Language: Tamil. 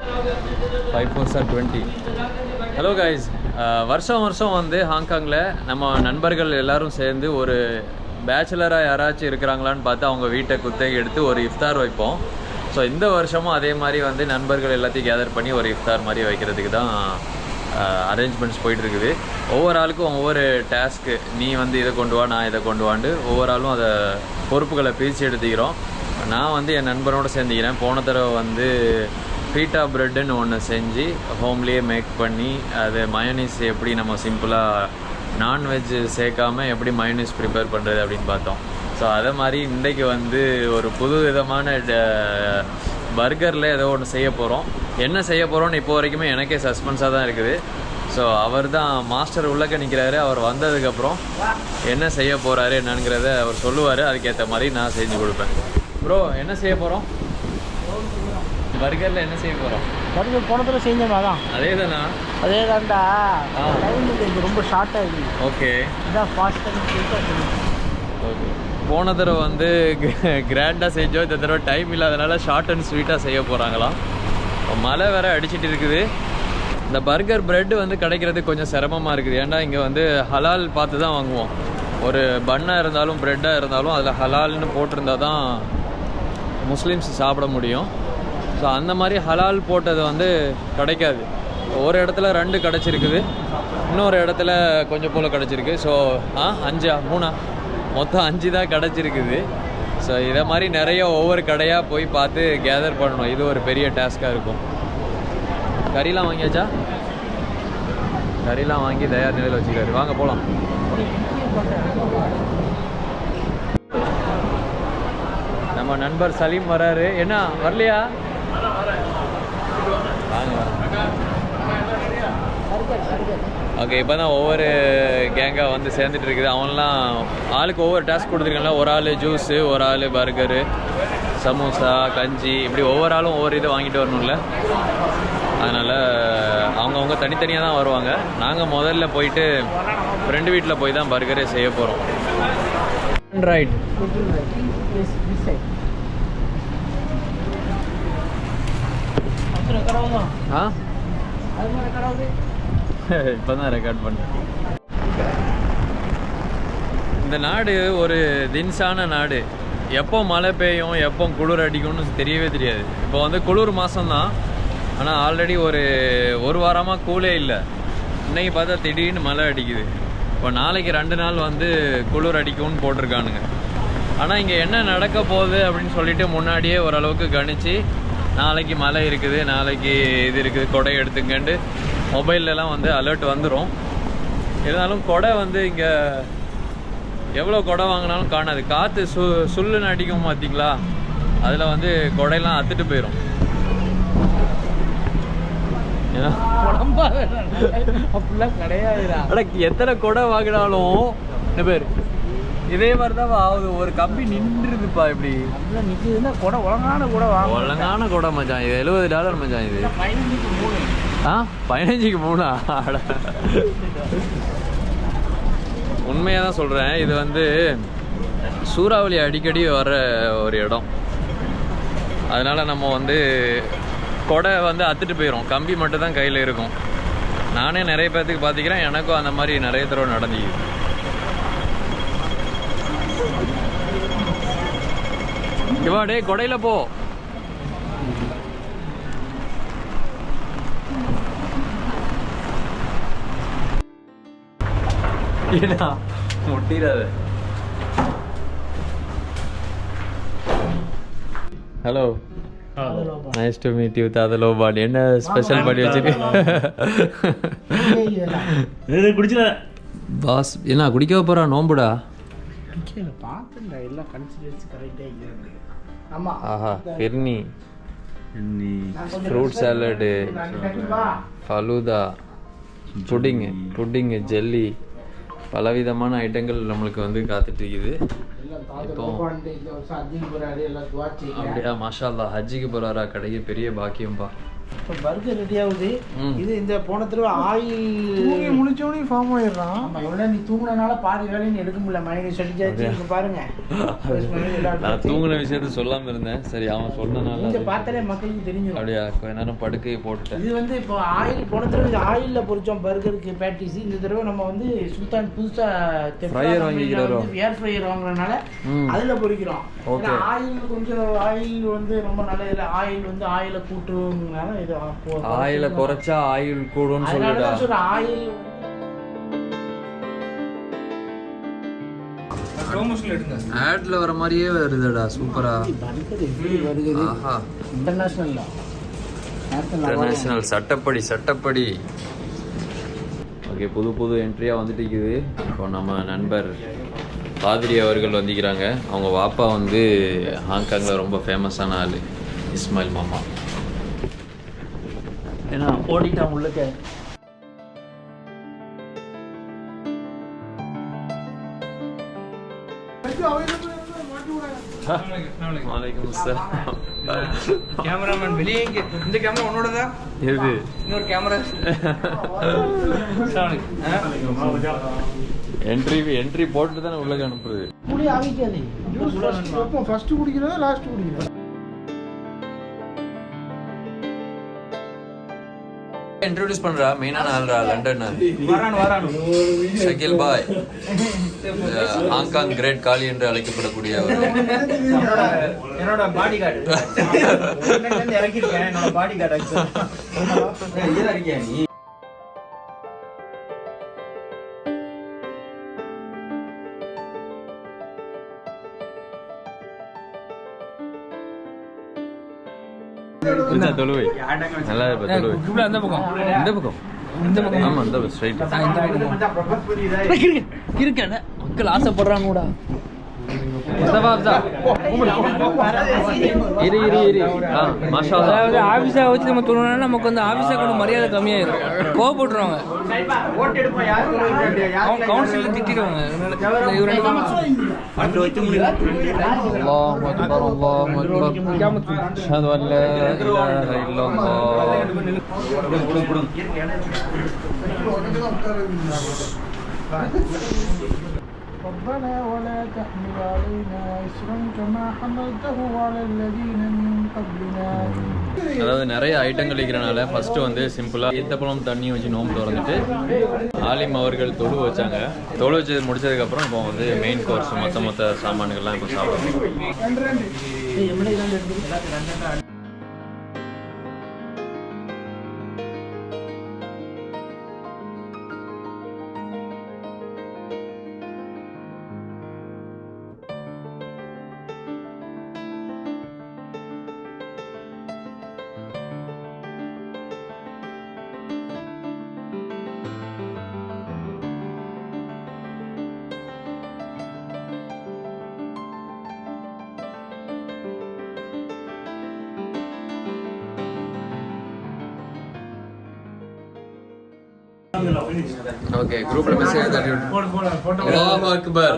Five four sir twenty hello guys வருஷம் வருஷம் வந்து ஹாங்காங்கில் நம்ம நண்பர்கள் எல்லோரும் சேர்ந்து ஒரு பேச்சுலராக யாராச்சும் இருக்கிறாங்களான்னு பார்த்து அவங்க வீட்டை குத்தகை எடுத்து ஒரு இஃப்தார் வைப்போம். ஸோ இந்த வருஷமும் அதே மாதிரி வந்து நண்பர்கள் எல்லாத்தையும் கேதர் பண்ணி ஒரு இஃப்தார் மாதிரி வைக்கிறதுக்கு தான் uh, அரேஞ்ச்மெண்ட்ஸ் போயிட்டு இருக்குது ஒவ்வொரு ஆளுக்கும் ஒவ்வொரு டாஸ்க்கு நீ வந்து இதை கொண்டு வா நான் இதை கொண்டு வாண்டு ஒவ்வொரு ஆளும் அதை பொறுப்புகளை பிரித்து எடுத்துக்கிறோம். நான் வந்து என் நண்பனோடு சேர்ந்துக்கிறேன். போன தடவை வந்து பீட்டா ப்ரெட்டுன்னு ஒன்று செஞ்சு ஹோம்லேயே மேக் பண்ணி அது மயோனிஸ் எப்படி நம்ம சிம்பிளாக நான்வெஜ் சேர்க்காம எப்படி மயோனிஸ் ப்ரிப்பேர் பண்ணுறது அப்படின்னு பார்த்தோம். ஸோ அதை மாதிரி இன்றைக்கு வந்து ஒரு புது விதமான பர்கரில் ஏதோ ஒன்று செய்ய போகிறோம் என்ன செய்ய போகிறோம்னு இப்போ வரைக்குமே எனக்கே சஸ்பென்ஸாக தான் இருக்குது. ஸோ அவர் தான் மாஸ்டர் உள்ளக்க நிற்கிறாரு அவர் வந்ததுக்கப்புறம் என்ன செய்ய போகிறாரு என்னங்கிறத அவர் சொல்லுவார். அதுக்கேற்ற மாதிரி நான் செஞ்சு கொடுப்பேன். ப்ரோ என்ன செய்ய போகிறோம் பர்கரில் என்ன செய்ய போகிறோம் பர்கர் போனதுல செஞ்சோம் அதான். அதே தானா அதே தான்டா. டைம் இது ரொம்ப ஷார்ட்டாக இருக்குது ஓகே. இதான் ஃபாஸ்ட்டாக ஓகே. போன தடவை வந்து கிராண்டாக செஞ்சோம். இந்த தடவை டைம் இல்லாதனால ஷார்ட் அண்ட் ஸ்வீட்டாக செய்ய போகிறாங்களாம் மழை வேற அடிச்சிட்டு இருக்குது. இந்த பர்கர் பிரெட் வந்து கிடைக்கிறது கொஞ்சம் சிரமமாக இருக்குது. ஏன்டா இங்கே வந்து ஹலால் பார்த்து தான் வாங்குவோம். ஒரு பண்ணாக இருந்தாலும் ப்ரெட்டாக இருந்தாலும் அதில் ஹலால்னு போட்டிருந்தா தான் முஸ்லீம்ஸ் சாப்பிட முடியும். ஸோ அந்த மாதிரி ஹலால் போட்டது வந்து கிடைக்காது. ஒரு இடத்துல ரெண்டு கிடச்சிருக்குது. இன்னொரு இடத்துல கொஞ்சம் போல் கிடச்சிருக்கு. ஸோ ஆ அஞ்சா மூணா? மொத்தம் அஞ்சு தான் கிடச்சிருக்குது. ஸோ இதை மாதிரி நிறைய ஒவ்வொரு கடையாக போய் பார்த்து கேதர் பண்ணணும். இது ஒரு பெரிய டாஸ்க்காக இருக்கும். கறிலாம் வாங்கியாச்சா? கறிலாம் வாங்கி தயார் நிலையில் வச்சுக்காரு வாங்க போகலாம் நம்ம நண்பர் சலீம் வராரு. என்ன வரலையா வாங்க ஓகே இப்போ தான் ஒவ்வொரு கேங்காக வந்து சேர்ந்துட்டு இருக்குது. அவன்லாம் ஆளுக்கு ஒவ்வொரு டாஸ்க் கொடுத்துருக்கல ஒரு ஆள் ஜூஸு ஒரு ஆள் பர்கரு சமோசா கஞ்சி இப்படி ஒவ்வொரு ஆளும் ஒவ்வொரு இதை வாங்கிட்டு வரணும்ல. அதனால் அவங்கவுங்க தனித்தனியாக தான் வருவாங்க. நாங்கள் முதல்ல போயிட்டு ஃப்ரெண்டு வீட்டில் போய் தான் பர்கரே செய்ய போகிறோம் ரைட் ஆ? இப்போ தான் ரெக்கார்ட் பண்ணேன். இந்த நாடு ஒரு தின்சான நாடு. எப்போ மழை பெய்யும் எப்போ குளிர் அடிக்கும்னு தெரியவே தெரியாது. இப்போ வந்து குளிர் மாதம்தான் ஆனால் ஆல்ரெடி ஒரு ஒரு வாரமாக கூலே இல்லை. இன்னைக்கு பார்த்தா திடீர்னு மழை அடிக்குது. இப்போ நாளைக்கு ரெண்டு நாள் வந்து குளிர் அடிக்கும்னு போட்டிருக்கானுங்க. ஆனால் இங்கே என்ன நடக்க போகுது அப்படின்னு சொல்லிட்டு முன்னாடியே ஓரளவுக்கு கணிச்சு நாளைக்கு மழை இருக்குது நாளைக்கு இது இருக்குது கொடை எடுத்துங்கன்ட்டு மொபைல்லலாம் வந்து அலர்ட் வந்துடும் இருந்தாலும் கொடை வந்து இங்கே எவ்வளோ கொடை வாங்கினாலும் காணாது. காற்று சு சுள்ளுன்னு அடிக்கும் பார்த்தீங்களா அதில் வந்து கொடையெல்லாம் அத்துட்டு போயிடும் எத்தனை கொடை வாங்கினாலும் என்ன பேர்? இதே மாதிரி தான் ஆகுது. ஒரு கம்பி நின்றுதுப்பா இப்படி. நிற்கிதுன்னா கூட? ஒழுங்கான கூட வாங்க ஒழுங்கான கொடை மச்சான் இது. எழுபது டாலர் மச்சான் இது. ஆ பதினஞ்சுக்கு மூணா? உண்மையாக தான் சொல்கிறேன் இது வந்து சூறாவளி அடிக்கடி வர ஒரு இடம். அதனால் நம்ம வந்து கொடை வந்து அத்துட்டு போயிடும் கம்பி மட்டும் தான் கையில் இருக்கும். நானே நிறைய பேர்த்துக்கு பார்த்துக்கிறேன் எனக்கும் அந்த மாதிரி நிறைய தடவை நடந்துக்குது இவா டேய் கொடையில போ. ஏடா முட்டிடாத. Hello nice to meet you தாதலோ பாடி என்ன ஸ்பெஷல் பாடி வச்சிருக்கீங்க குடிச்சல பாஸ் என்ன குடிக்க போறா? நோம்புடா? ஆஹா phirni fruit salad falooda pudding pudding jelly பலவிதமான ஐட்டங்கள் நம்மளுக்கு வந்து காத்துட்டு இருக்குது இப்போ அப்படியா மாஷா அல்லா ஹஜ்ஜிக்கு போறாரா கடைக்கு பெரிய பாக்கியம்பா. இப்போ பர்கர் ரெடி ஆகுது. இது இந்த போன தடவை ஆயில் தூங்கி முடிச்சோடனே ஃபார்ம் ஆயிடுறான். எவ்வளோ நீ தூங்குனனால பாதி வேலையும் நீ எடுக்க முடியல. மைனஸ் அடிச்சாச்சு இங்க பாருங்க. நான் தூங்கின விஷயத்த சொல்லாம இருந்தேன். சரி அவன் சொன்னனால இங்க பார்த்தாலே மக்களுக்கு தெரிஞ்சிடும் அப்படியா? கொஞ்ச நேரம் படுக்கையை போட்டுட்டேன். இது வந்து இப்போ ஆயில் போன தடவை ஆயில்ல பொரிச்சோம் பர்கருக்கு பேட்டிஸ் இந்த தடவை நம்ம வந்து சுல்தான் புதுசா Fryer வாங்கிக்கிறாரோ? ஏர் ஃப்ரையர் வாங்குறதுனால. அதுல. ஏன்னா ஆயில் கொஞ்சம் ஆயில் வந்து ரொம்ப நல்லது இல்லை. ஆயில் வந்து ஆயில கூட்டுறதுனால இது ஆயில குறைச்சா ஆயில் கூடும்னு அதனால சொல்லிடா. தான் சொல்றேன் ஆயில். ஆட்ல வர மாதிரியே வருதுடா சூப்பரா. இன்டர்நேஷனல் இன்டர்நேஷனல் சட்டப்படி சட்டப்படி. ஓகே புது புது என்ட்ரியாக வந்துட்டு இருக்குது. இப்போ நம்ம நண்பர் பாதிரி அவர்கள் வந்திக்கிறாங்க அவங்க வாப்பா வந்து ஹாங்காங்கில் ரொம்ப ஃபேமஸான ஆள் இஸ்மாயில் மாமா. ஏன்னா ஓடிட்டான் உள்ளக்க. கேமராமேன் வெளியே இங்க இந்த கேமரா உன்னோடதா? எது? இன்னொரு கேமரா. என்ட்ரி என்ட்ரி போட்டு தானே உள்ளே அனுப்புறது? ஃபர்ஸ்ட் குடிக்கிறதா லாஸ்ட் குடிக்கிறதா. இன்ட்ரோடியூஸ் பண்றா மெயினான ஆள்ரா லண்டன் வரான் வரான். ஷகில் பாய். ஹாங்காங் கிரேட் காலி என்று அழைக்கப்படக்கூடிய அவர் என்னோட பாடி கார்டு இறக்கிருக்கேன் என்னோட பாடி கார்டு இருக்கியா நீ? தொழுவை நல்லா இருப்ப தொழுவை அந்த பக்கம் இந்த பக்கம் இந்த பக்கம் ஆமா இந்த ஸ்ட்ரைட் இருக்கேன் மக்கள் ஆசைப்படுறாங்கடா இரு இரு இரு. ஆ மாஷா அல்லாஹ். அதாவது ஆஃபீஸை வச்சு நம்ம தோணுனா நமக்கு வந்து ஆஃபீஸை கொண்டு மரியாதை கம்மியாயிரும். கோவப்பட்டுருவாங்க அவங்க கவுன்சிலில் திட்டிடுவாங்க. ربنا ولا تحمل علينا إسرا كما حملته على الذين من قبلنا அதாவது நிறைய ஐட்டங்கள் இருக்கிறனால ஃபர்ஸ்ட் வந்து சிம்பிளா ஈத்தப்பழம் தண்ணி வச்சு நோம்பு திறந்துட்டு ஆலிம் அவர்கள் தொழு வச்சாங்க தொழு வச்சது முடிச்சதுக்கு அப்புறம் இப்போ வந்து மெயின் கோர்ஸ் மொத்த மொத்த சாமான்கள்லாம் இப்போ சாப்பிடுறோம் ഓക്കെ ഗ്രൂപ്പിൽ മെസ്സേജ് അക്ബർ.